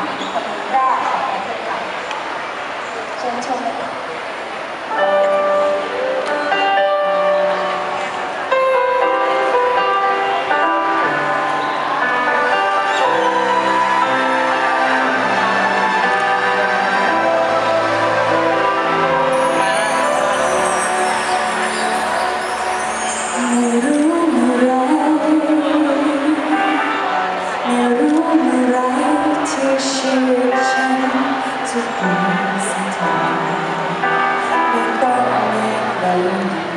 ผู้หญิงคนแรกของประเทศไทยเชิญชมเลยค่ะ Hallelujah.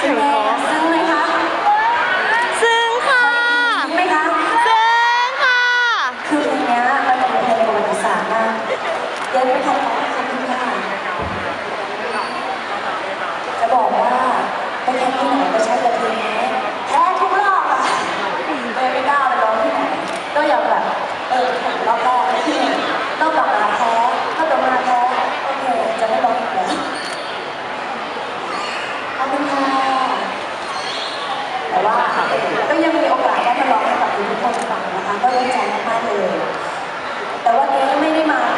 すご。 ทดลองให้กับทุกคนฟังนะคะ ก็ดีใจมากเลย แต่วันนี้ไม่ได้มา